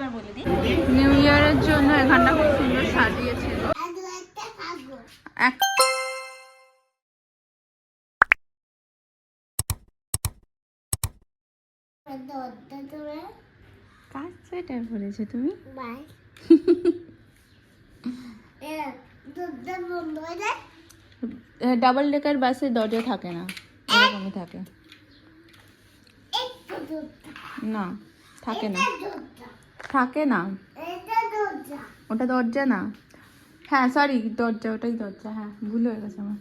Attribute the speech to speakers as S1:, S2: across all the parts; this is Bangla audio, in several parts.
S1: এবার বলে দিই। নিউ ইয়ারের জন্য এখানটা খুব সুন্দর সাজিয়েছিল এক কাজ সোয়েটার পরেছো তুমি? ডাবল ডেকার বাসে দরজা থাকে না। এরকমই থাকে। না থাকে না। থাকে না? ওটা দরজা না? হ্যাঁ সরি দরজা ওটাই দরজা হ্যাঁ ভুল হয়ে গেছে আমার।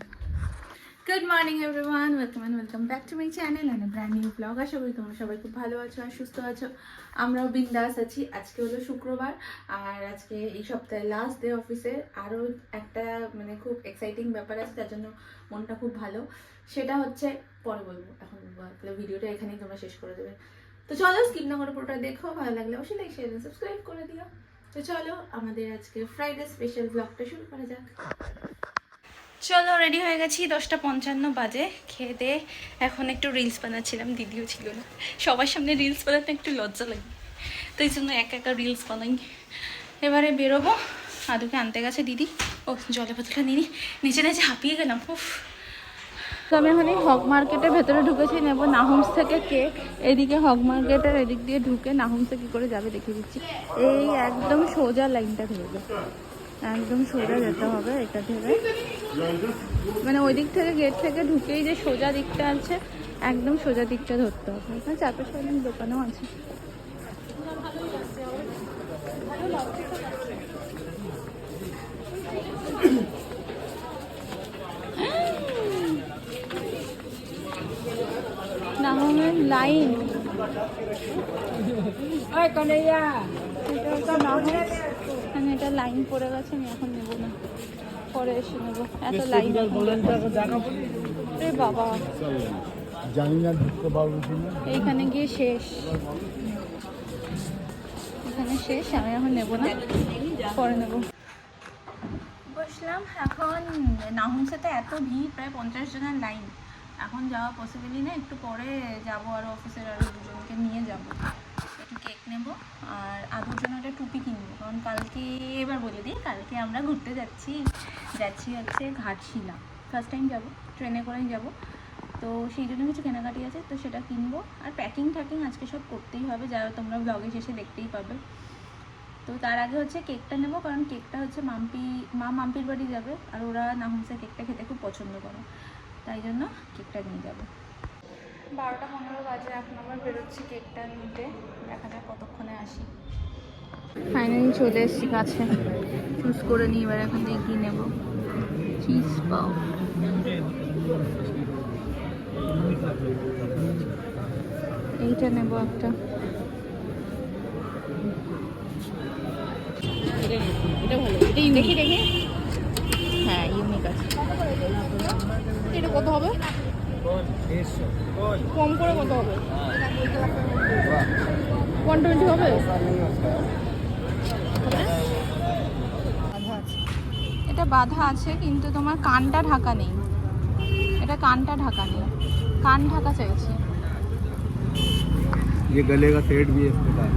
S1: Good morning everyone welcome and welcome back to my channel and brand new vlog আশা করি তোমরা সবাই খুব ভালো আছো আর সুস্থ আছো। আমরাও বিন্দাস আছি। আজকে হলো শুক্রবার আর আজকে এই সপ্তাহে লাস্ট ডে অফিসের আরও একটা মানে খুব এক্সাইটিং ব্যাপার আছে তার জন্য মনটা খুব ভালো। সেটা হচ্ছে পরে বলব এখন ভিডিওটা এখানেই তোমরা শেষ করে দেবে। তো চলো স্কিপ না করে পুরোটা দেখো, ভালো লাগলে অবশ্যই লাইক শেয়ার সাবস্ক্রাইব করে দিও। তো চলো, আমাদের আজকে ফ্রাইডে স্পেশাল ব্লগটা শুরু করা যাক। চলো রেডি হয়ে গেছি, দশটা পঞ্চান্ন বাজে। খেয়ে দিয়ে এখন একটু রিলস বানাচ্ছিলাম, দিদিও ছিল না। সবার সামনে রিলস বানাতে একটু লজ্জা লাগে। তো এই জন্য একা একা রিলস বানাই। এবারে বেরোবো। আদুকে আনতে গেছে দিদি। ও, জলে বোতলটা নিয়ে নিই। নিচে নিচে হাঁপিয়ে গেলাম, উফ। আমি এখন হক মার্কেটের ভেতরে ঢুকেছি, নেব নাহুমস থেকে কেক। এদিকে হক মার্কেটের এদিক দিয়ে ঢুকে নাহুমসে কী করে যাবে দেখিয়ে দিচ্ছি। এই একদম সোজা লাইনটা ধরবে একদম সোজা যেতে হবে এটা থেকে মানে ওই দিক থেকে গেট থেকে ঢুকেই যে সোজা দিকটা আছে, একদম সোজা দিকটা ধরতে হবে। এখানে চারপাশে অনেক দোকানও আছে। লাইন। এটা এখানে এটা লাইন পড়ে গেছে আমি এখন নেব না। পরে এসে নেব। এত লাইন বাবা।
S2: জানি না ঢুকতে পারব
S1: এইখানে গিয়ে শেষ। এখানে শেষ আমি এখন নেব না। পরে নেব। বসলাম এখন নাহুমসাতে এত ভিড় প্রায় পঞ্চাশ জনের লাইন। এখন যাওয়া পসিবলই না একটু পরে যাব আর অফিসের আরও দুজনকে নিয়ে যাব। একটু কেক নেব আর আদুর জন্য একটা টুপি কিনবো, কারণ কালকে, এবার বলে দিই, কালকে আমরা ঘুরতে যাচ্ছি যাচ্ছি হচ্ছে ঘাটশিলা। ফার্স্ট টাইম যাব, ট্রেনে করেই যাব। তো সেই জন্য কিছু কেনাকাটি আছে, তো সেটা কিনবো। আর প্যাকিং ট্যাকিং আজকে সব করতেই হবে, যা তোমরা ব্লগে শেষে দেখতেই পাবে। তো তার আগে হচ্ছে কেকটা নেব, কারণ কেকটা হচ্ছে মাম্পি, মা মাম্পির বাড়ি যাবে, আর ওরা নাহুমসের কেকটা খেতে খুব পছন্দ করে। তাই জন্য কেকটা নিয়ে যাব। বারোটা পনেরো বাজে এখন আবার বেরোচ্ছি কেকটা নিতে। দেখা যাক কতক্ষণে আসি। ফাইনালি চলে এসেছি কাছে। চুজ করে নিই এবার এখন থেকে কী নেব। চিজ পাও এইটা নেব একটা। দেখি দেখি হ্যাঁ ইউনিক আছে এটা কত হবে কম করে কত হবে ওয়ান টোয়েন্টি হবে এটা বাধা আছে কিন্তু তোমার কানটা ঢাকা নেই এটা কানটা ঢাকা নেই কান ঢাকা চাইছি
S2: ये गले का सेट भी है इसके पास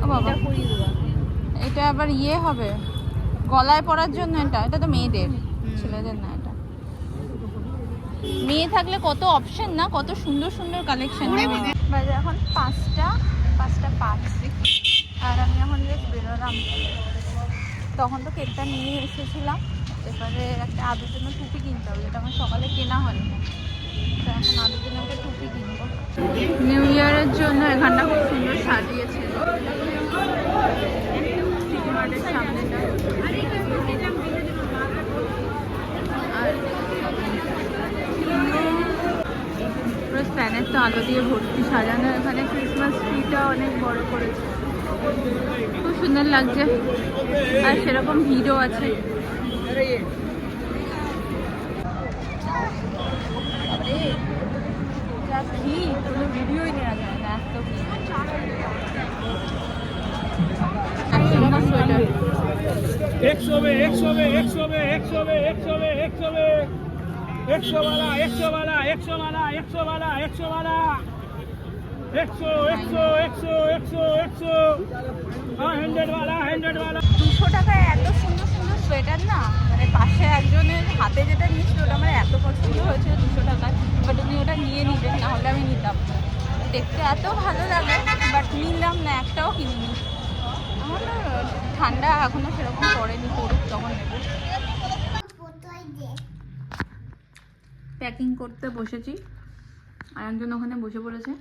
S1: ও বাবা এটা আবার ইয়ে হবে গলায় পরার জন্য এটা এটা তো মেয়েদের ছেলেদের না এটা। মেয়ে থাকলে কত অপশন না কত সুন্দর সুন্দর কালেকশন বাজে এখন পাঁচটা পাঁচটা পাঁচ। আর আমি এখন বেশ বেরোলাম তখন তো কেকটা নিয়ে এসেছিলাম। এবারে একটা আদুর জন্য টুপি কিনতে হবে যেটা আমার সকালে কেনা হয়নি। তো এখন আদুর জন্য একটা টুপি কিনবো। নিউ ইয়ারের জন্য এখানটা খুব সুন্দর সাজিয়েছিল সামনেটা। অনেক তো আলো দিয়ে ভর্তি সাজানো। এখানে ক্রিসমাস ট্রিটা অনেক বড় করেছে। খুব সুন্দর লাগছে। আর সেরকম ভিড়ও আছে। এক নেওয়া এক না এক সোয়েটার
S3: এক একশো এক একশো এক একশো একশো বালা একশো বালা একশো বালা একশো বালা একশো বালা একশো একশো একশো। একশো একশো হান্ড্রেড বালা হান্ড্রেড বালা
S1: দুশো টাকায় এত সুন্দর সুন্দর সোয়েটার না? মানে পাশে একজনের হাতে যেটা নিয়েছিল, ওটা আমার এত পছন্দ হয়েছে দুশো টাকায়। বাট উনি ওটা নিয়ে নিবেন না হলে আমি নিতাম দেখতে এত ভালো লাগে, বাট নিলাম না, একটাও কিনিনি। আমার ঠান্ডা এখনও সেরকম পড়েনি, পড়ুক, তখন নেব। প্যাকিং করতে বসেছি। আর একজন ওখানে বসে পড়েছে।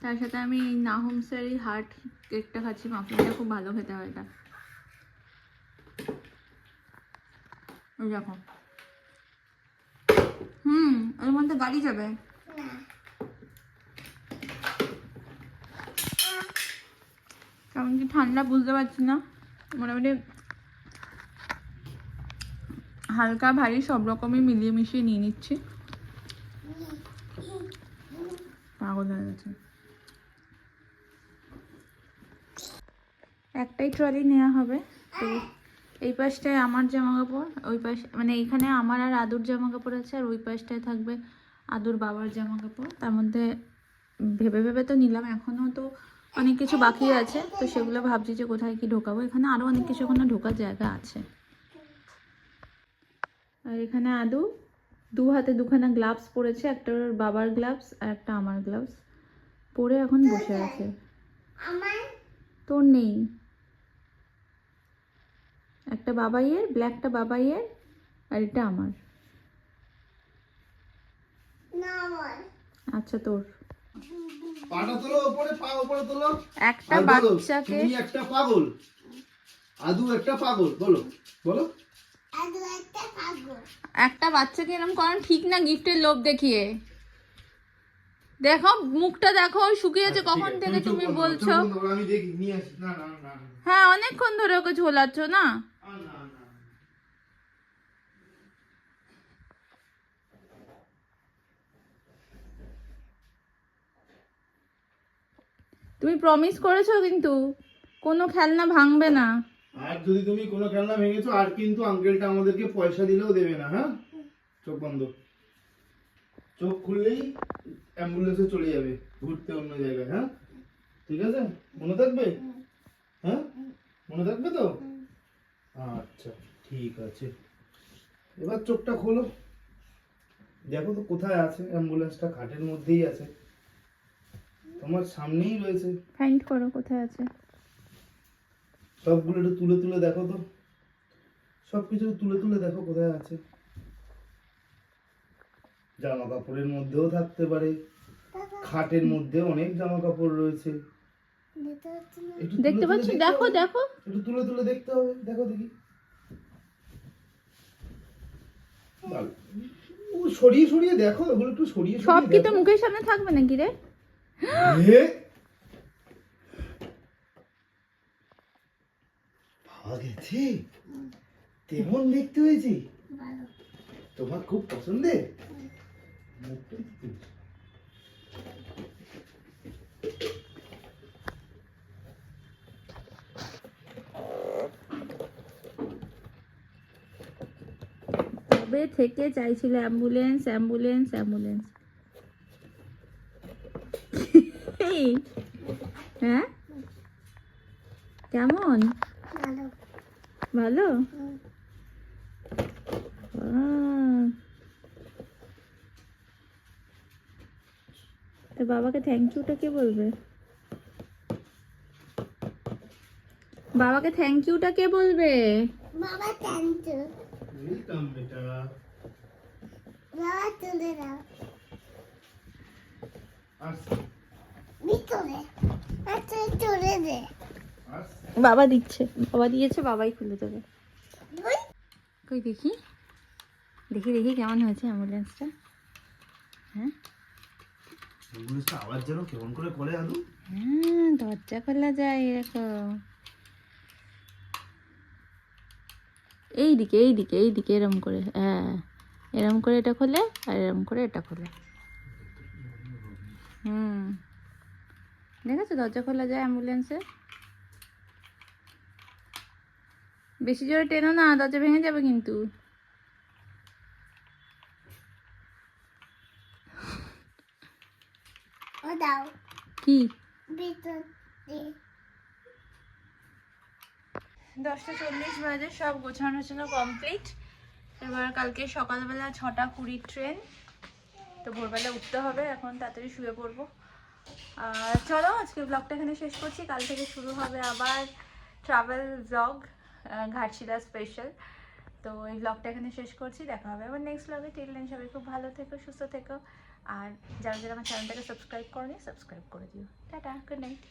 S1: তার সাথে আমি নাহুমসের হার্ট কেকটা খাচ্ছি। মাফিনটা খুব ভালো খেতে হয় এটা। ওই হুম, এর মধ্যে গাড়ি যাবে। কেমন কি ঠান্ডা বুঝতে পারছি না। মোটামুটি হালকা ভারী সব রকমই মিলিয়ে মিশিয়ে নিয়ে নিচ্ছি। পাগল হয়ে গেছে। একটাই ট্রলি নেওয়া হবে। তো এই পাশটায় আমার জামা কাপড় ওই পাশ মানে এখানে আমার আর আদুর জামা কাপড় আছে, আর ওই পাশটায় থাকবে আদুর বাবার জামা কাপড় তার মধ্যে ভেবে ভেবে তো নিলাম এখনও তো অনেক কিছু বাকি আছে। তো সেগুলো ভাবছি যে কোথায় কি ঢোকাবো। এখানে আরও অনেক কিছু ওখানে ঢোকার জায়গা আছে। আর এখানে আদু দু হাতে দুখানা গ্লাভস পরেছে একটা ওর বাবার গ্লাভস আর একটা আমার গ্লাভস পরে এখন বসে আছে। তোর নেই। একটা বাবাইয়ের ব্ল্যাকটা বাবাইয়ের আর এটা আমার। আচ্ছা তোর।
S2: পাটা তোলো উপরে পা উপরে তোলো।
S1: একটা বাচ্চাকে
S2: একটা পাগল। আদু একটা পাগল বলো বলো।
S1: একটা বাচ্চাকে এরকম করানো ঠিক না গিফটের লোভ দেখিয়ে। দেখো মুখটা দেখো শুকিয়েছে কখন থেকে তুমি বলছো? হ্যাঁ অনেকক্ষণ ধরে ওকে ঝোলাচ্ছ না। তুমি প্রমিস করেছ কিন্তু কোনো খেলনা ভাঙবে না।
S2: আর যদি তুমি কোনো খেলনা ভেঙেছো, আর কিন্তু আঙ্কেলটা আমাদেরকে পয়সা দিলেও দেবে না হ্যাঁ? চোখ বন্ধ। চোখ খুললেই অ্যাম্বুলেন্সে চলে যাবে, ঘুরতে অন্য জায়গায় হ্যাঁ? ঠিক আছে? মনে থাকবে? হ্যাঁ? মনে থাকবে তো? আচ্ছা ঠিক আছে। এবার চোখটা খোলো। দেখো তো কোথায় আছে অ্যাম্বুলেন্সটা খাটের মধ্যেই আছে। তোমার সামনেই রয়েছে।
S1: ফাইন্ড করো কোথায় আছে।
S2: সবগুলো একটু তুলে তুলে দেখো তো। সব কিছু তুলে তুলে দেখো কোথায় আছে। জামা কাপড়ের মধ্যেও থাকতে পারে। খাটের মধ্যে অনেক জামা কাপড় রয়েছে
S1: দেখতে পাচ্ছ? দেখো। দেখো।
S2: একটু তুলে তুলে দেখতে হবে। দেখো দেখি। সরিয়ে সরিয়ে দেখো ওগুলো একটু সরিয়ে
S1: সব কি তো। মুখের সামনে থাকবে নাকি রে?
S2: গেছে কেমন দেখতে হয়েছে? তোমার খুব পছন্দের?
S1: কবে থেকে চাইছিল অ্যাম্বুলেন্স অ্যাম্বুলেন্স অ্যাম্বুলেন্স? হ্যাঁ? কেমন? ভালো। তো বাবাকে থ্যাংক ইউটা কে বলবে? বাবাকে থ্যাংক ইউটা কে বলবে?
S2: Welcome, বেটা। আসছি, আসছি।
S1: বাবা দিচ্ছে। বাবা দিয়েছে বাবাই খুলে দেবে। কই দেখি? দেখি দেখি কেমন হয়েছে অ্যাম্বুলেন্সটা হ্যাঁ?
S2: অ্যাম্বুলেন্সটা আওয়াজ যেন কেমন করে করে আলু।
S1: হ্যাঁ দরজা খোলা যায় এরকম। এরম করে হ্যাঁ। এরম করে এটা খোলে আর এরম করে এটা খোলে। হুম। দেখেছ দরজা খোলা যায় অ্যাম্বুলেন্সে বেশি জোরে টেনো না দরজা ভেঙে যাবে কিন্তু। কি? দশটা চল্লিশ বাজে সব গোছানোর জন্য কমপ্লিট এবার কালকে সকালবেলা ছটা কুড়ি ট্রেন তো ভোরবেলা উঠতে হবে এখন তাড়াতাড়ি শুয়ে পড়ব। আর চলো আজকে ব্লগটা এখানে শেষ করছি। কাল থেকে শুরু হবে আবার ট্রাভেল ব্লগ ঘাটশিলা স্পেশাল তো এই ব্লগটা এখানে শেষ করছি, দেখা হবে আবার নেক্সট ব্লগে টিল দেন সবাই খুব ভালো থেকো, সুস্থ থেকো। আর যারা যারা আমার চ্যানেলটাকে সাবস্ক্রাইব করনি সাবস্ক্রাইব করে দিও। Tata good night